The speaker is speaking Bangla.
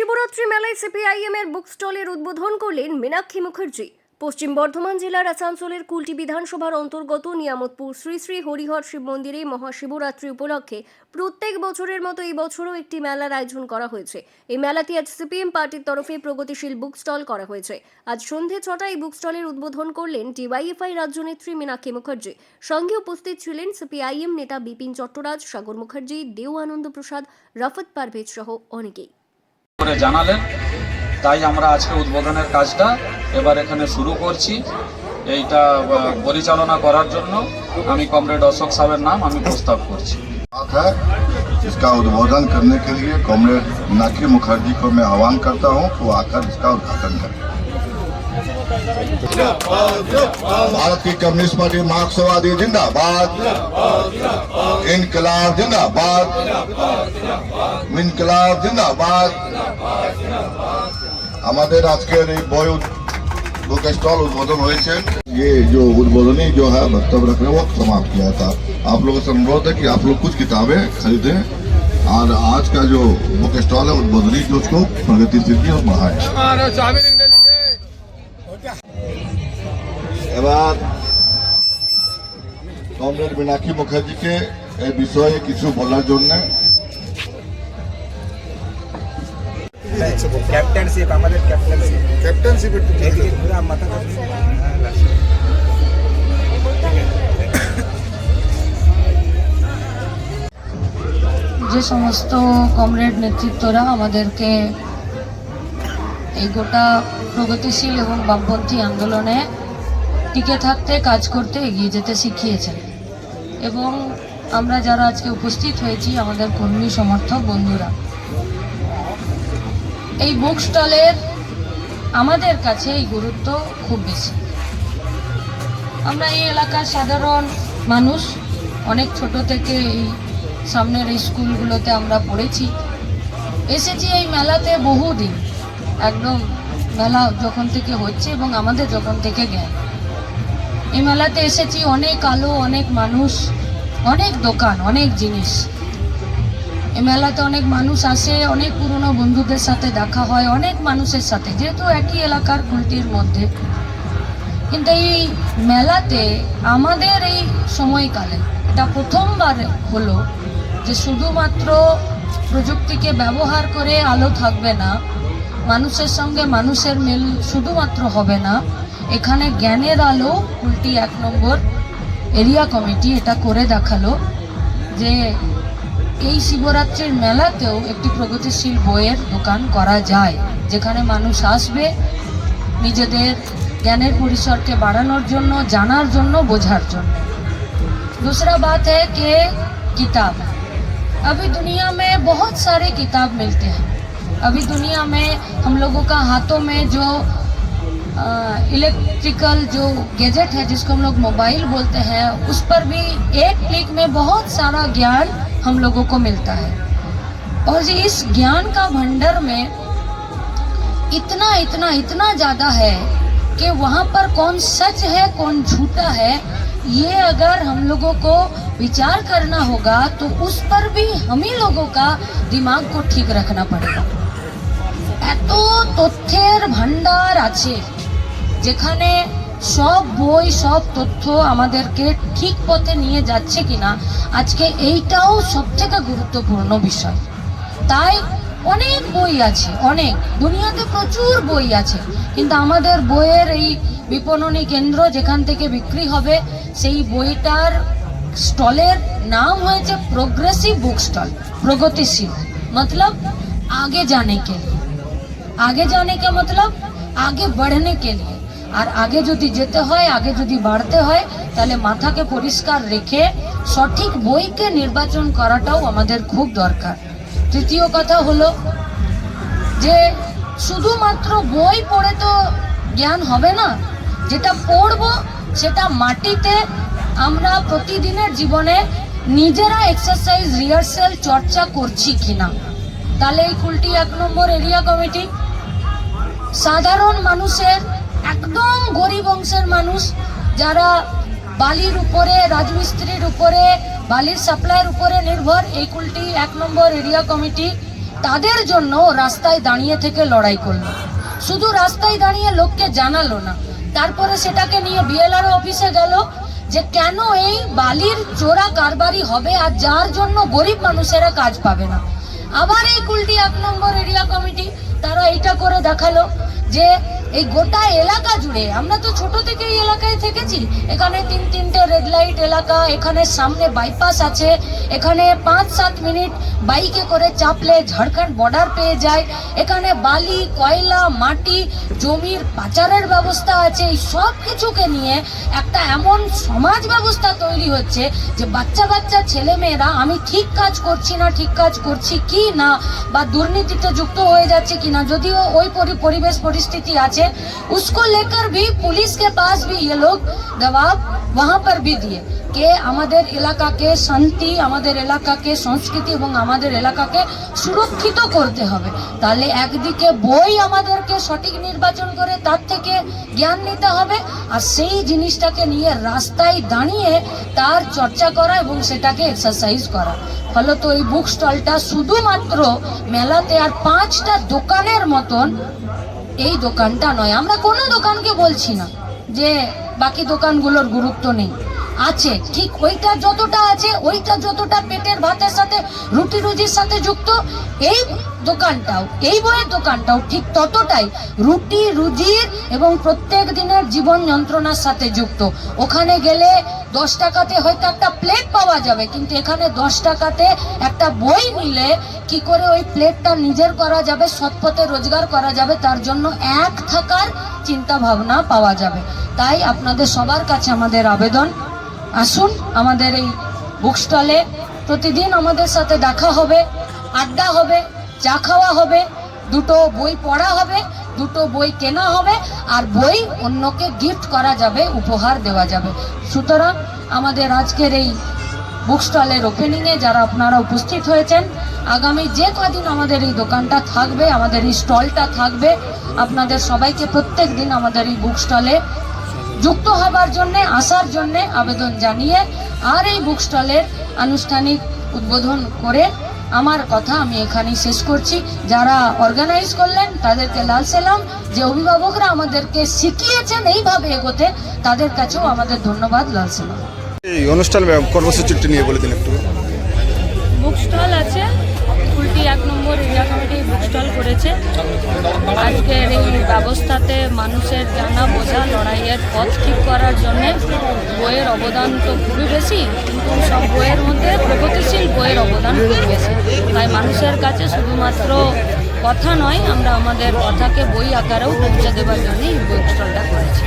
মহাশিবরাত্রি মেলায় সিপিআইএম এর বুক স্টলের উদ্বোধন করলেন মীনাক্ষী মুখার্জি। পশ্চিম বর্ধমান জেলার আসানসোলের কুলটি বিধানসভার অন্তর্গত নিয়ামতপুর শ্রী শ্রী হরিহর শিব মন্দিরে মহাশিবরাত্রি উপলক্ষে প্রত্যেক বছরের মতো এই বছরও একটি মেলার আয়োজন করা হয়েছে। এই মেলাটি আজ সিপিএম পার্টির তরফে প্রগতিশীল বুক স্টল করা হয়েছে। আজ সন্ধে ছটায় বুক স্টলের উদ্বোধন করলেন ডিওয়াইএফআই রাজ্যনেত্রী মীনাক্ষী মুখার্জি। সঙ্গে উপস্থিত ছিলেন সিপিআইএম নেতা বিপিন চট্টরাজ, সাগর মুখার্জি দেও আনন্দ প্রসাদ, রাফত পারভেজ সহ অনেকেই। করে জানালেন তাই আমরা আজকে উদ্বোধনের কাজটা এবার এখানে শুরু করছি এইটা আহ, পরিচালনা করার জন্য আমি কমরেড অশোক সাহেবের নাম আমি প্রস্তাব করছি बात है इसका उद्बोधन करने के लिए कॉमरेड मीनाक्षी मुखर्जी को मैं आह्वान करता हूं कि वो आकर इसका उद्घाटन करें भारत की कम्युनिस्ट पार्टी मार्क्सवादी, जिंदाबाद। इनकलाब जिंदाबाद। इनकलाब जिंदाबाद। हमारे राजकीय बॉय बुक स्टॉल उद्बोधन हुए थे। ये जो उद्बोधनी जो है बक्तव रखने वो समाप्त किया था। आप लोगों से अनुरोध है कि आप लोग कुछ किताबें खरीदें। और आज का जो बुक स्टॉल है, उद्बोधनी, जो उसको प्रगतिशील और बढ़ाए। এবার কমরেড মীনাক্ষী মুখার্জিকে এই বিষয়ে কিছু বলার জন্য। ক্যাপ্টেনশিপ আমাদের ক্যাপ্টেনশিপ ক্যাপ্টেনশিপ এদিকে ঘুরে মাথা যে সমস্ত কমরেড নেতৃত্বরা আমাদেরকে এই গোটা প্রগতিশীল এবং বামপন্থী আন্দোলনে টিকে থাকতে, কাজ করতে এগিয়ে যেতে শিখিয়েছেন। এবং আমরা যারা আজকে উপস্থিত হয়েছি, আমাদের কর্মী, সমর্থক বন্ধুরা, এই বুক স্টলের আমাদের কাছে এই গুরুত্ব খুব বেশি। আমরা এই এলাকার সাধারণ মানুষ, অনেক ছোট থেকে এই সামনের স্কুলগুলোতে আমরা পড়েছি। এসেছি এই মেলাতে বহুদিন। একদম মেলা যখন থেকে হচ্ছে এবং আমাদের যখন থেকে জ্ঞান। এই মেলাতে এসেছি অনেক আলো, অনেক মানুষ, অনেক দোকান, অনেক জিনিস। এই মেলাতে অনেক মানুষ আসে, অনেক পুরনো বন্ধুদের সাথে দেখা হয়, অনেক মানুষের সাথে, যেহেতু একই এলাকার কুলটির মধ্যে। কিন্তু এই মেলাতে আমাদের এই সময়কালে, এটা প্রথমবার হলো যে শুধুমাত্র প্রযুক্তিকে ব্যবহার করে আলো থাকবে না মানুষের সঙ্গে মানুষের মিল শুধুমাত্র হবে না এখানে জ্ঞানের আলো উল্টি এক নম্বর এরিয়া কমিটি এটা করে দেখালো যে এই শিবরাত্রির মেলাতেও একটি প্রগতিশীল বইয়ের দোকান করা যায় যেখানে মানুষ আসবে নিজেদের জ্ঞানের পরিসরকে বাড়ানোর জন্য জানার জন্য বোঝার জন্য दूसरा बात है कि किताब अभी दुनिया में बहुत सारे किताब मिलते हैं अभी दुनिया में हम लोगों का हाथों में जो इलेक्ट्रिकल जो गैजेट है, जिसको हम लोग मोबाइल बोलते हैं, उस पर भी एक क्लिक में बहुत सारा ज्ञान हम लोगों को मिलता है। और जी, इस ज्ञान का भंडार में इतना इतना इतना ज़्यादा है कि वहाँ पर कौन सच है, कौन झूठा है, ये अगर हम लोगों को विचार करना होगा तो उस पर भी हम ही लोगों का दिमाग को ठीक रखना पड़ेगा। এত তথ্যের ভাণ্ডার আছে যেখানে সব বই, সব তথ্য আমাদেরকে ঠিক পথে নিয়ে যাচ্ছে কিনা, আজকে এইটাও সব থেকে গুরুত্বপূর্ণ বিষয়। তাই অনেক বই আছে, অনেক। দুনিয়াতে প্রচুর বই আছে, কিন্তু আমাদের বইয়ের এই বিপণনী কেন্দ্র যেখান থেকে বিক্রি হবে, সেই বইটার স্টলের নাম হয়েছে প্রোগ্রেসিভ বুক স্টল প্রগতিশীল। মতলব আগে জানে কে। আগে জানে কে মতলব আগে बढ़ने के लिए আর আগে যদি যেতে হয় আগে যদি বাড়তে হয় তাহলে মাথাকে পরিষ্কার রেখে সঠিক বইকে নির্বাচন করাটাও আমাদের খুব দরকার তৃতীয় কথা হলো যে শুধুমাত্র বই পড়ে তো জ্ঞান হবে না যেটা পড়বো সেটা মাটিতে আমরা প্রতিদিনের জীবনে নিজেরা এক্সারসাইজ রিহার্সেল চর্চা করছি কিনা তাহলে এই কুলটি এক নম্বর এরিয়া কমিটি। সাধারণ মানুষের, একদম গরিব অংশের মানুষ যারা বালির উপরে, রাজমিস্ত্রির উপরে, বালির সাপ্লাইয়ের উপরে নির্ভর, এই কুলটি এক নম্বর এরিয়া কমিটি, তাদের জন্য রাস্তায় দাঁড়িয়ে থেকে লড়াই করল। শুধু রাস্তায় দাঁড়িয়ে লোককে জানালো না, তারপরে সেটাকে নিয়ে বিএলআর অফিসে গেল যে কেন এই বালির চোরা কারবারি হবে আর যার জন্য গরিব মানুষেরা কাজ পাবে না। আবার এই কুলটি এক নম্বর এরিয়া কমিটি তারা এইটা করে দেখাল যে এই গোটা এলাকা জুড়ে, আমরা তো ছোট থেকে এই এলাকায় থেকেছি। এখানে তিন তিনটে রেড লাইট এলাকা, এখানে সামনে বাইপাস আছে, এখানে পাঁচ সাত মিনিট বাইকে করে চাপলে ঝাড়খণ্ড বর্ডার পেয়ে যায়। এখানে বালি, কয়লা, মাটি, জমির পাচারের ব্যবস্থা আছে। এই সব কিছুকে নিয়ে একটা এমন সমাজ ব্যবস্থা তৈরি হচ্ছে যে বাচ্চা বাচ্চা ছেলে মেয়েরা আমি ঠিক কাজ করছি না, ঠিক কাজ করছি কি না, বা দুর্নীতিতে যুক্ত হয়ে যাচ্ছে কি না, যদিও ওই পরি- পরিবেশ পরিস্থিতি আছে उसको लेकर भी पुलिस के पास भी ये लोग दबाव वहां पर भी दिए কে আমাদের এলাকাকে শান্তি আমাদের এলাকাকে সংস্কৃতি এবং আমাদের এলাকাকে সুরক্ষিত করতে হবে তাহলে একদিকে বই আমাদেরকে সঠিক নির্বাচন করে তার থেকে জ্ঞান নিতে হবে আর সেই জিনিসটাকে নিয়ে রাস্তায় দাঁড়িয়ে তার চর্চা করা এবং সেটাকে এক্সারসাইজ করা ফলত এই বুক স্টলটা শুধুমাত্র মেলাতে আর পাঁচটা দোকানের মতন এই দোকানটা নয়, আমরা কোনো দোকানকে বলছি না যে বাকি দোকানগুলোর গুরুত্ব নেই। আছে, ঠিক ওইটা যতটা আছে, ওইটা যতটা পেটের ভাতের সাথে রুটি রুজির সাথে যুক্ত, এই দোকানটাও, এই বইয়ের দোকানটাও ঠিক ততটাই রুটি, রুজির এবং প্রত্যেক দিনের জীবন যন্ত্রণার সাথে যুক্ত। ওখানে গেলে দশ টাকাতে হয়তো একটা প্লেট পাওয়া যাবে, কিন্তু এখানে দশ টাকাতে একটা বই নিলে কি করে ওই প্লেটটা নিজের করা যাবে, সৎপথে রোজগার করা যাবে, তার জন্য এক থাকার চিন্তা ভাবনা পাওয়া যাবে। তাই আপনাদের সবার কাছে আমাদের আবেদন। আসুন আমাদের এই বুক স্টলে প্রতিদিন আমাদের সাথে দেখা হবে, আড্ডা হবে। চা খাওয়া হবে, দুটো বই পড়া হবে, দুটো বই কেনা হবে, আর বই অন্যকে গিফট করা যাবে, উপহার দেওয়া যাবে। সুতরাং আমাদের আজকের এই বুক স্টলের ওপেনিংয়ে যারা আপনারা উপস্থিত হয়েছেন, আগামী যে কদিন আমাদের এই দোকানটা থাকবে, আমাদের এই স্টলটা থাকবে, আপনাদের সবাইকে প্রত্যেক দিন আমাদের এই বুক স্টলে যুক্ত হবার জন্য, আসার জন্য আবেদন জানিয়ে, আর এই বুক স্টলের আনুষ্ঠানিক উদ্বোধন করে আমার কথা আমি এখানেই শেষ করছি। যারা অর্গানাইজ করলেন তাদেরকে লাল সেলাম। যে অভিভাবকরা আমাদেরকে শিখিয়েছেন এইভাবে এগোতে তাদের কাছেও আমাদের ধন্যবাদ লাল সেলাম। এই অনুষ্ঠান কর্মসূচিটি নিয়ে বলে দিন একটু। বুক স্টল আছে। কুলটি এক number area committee book stall করেছে। আজকের এই ব্যবস্থাতে মানুষের জানা বোঝা লড়াইয়ের পথ ঠিক করার জন্য বইয়ের অবদান তো খুবই বেশি, কিন্তু সব বইয়ের মধ্যে প্রগতিশীল বইয়ের অবদান খুব বেশি। তাই মানুষের কাছে শুধুমাত্র কথা নয়, আমরা আমাদের কথাকে বই আকারেও পৌঁছে দেওয়ার জন্যই বুক স্টলটা করেছি।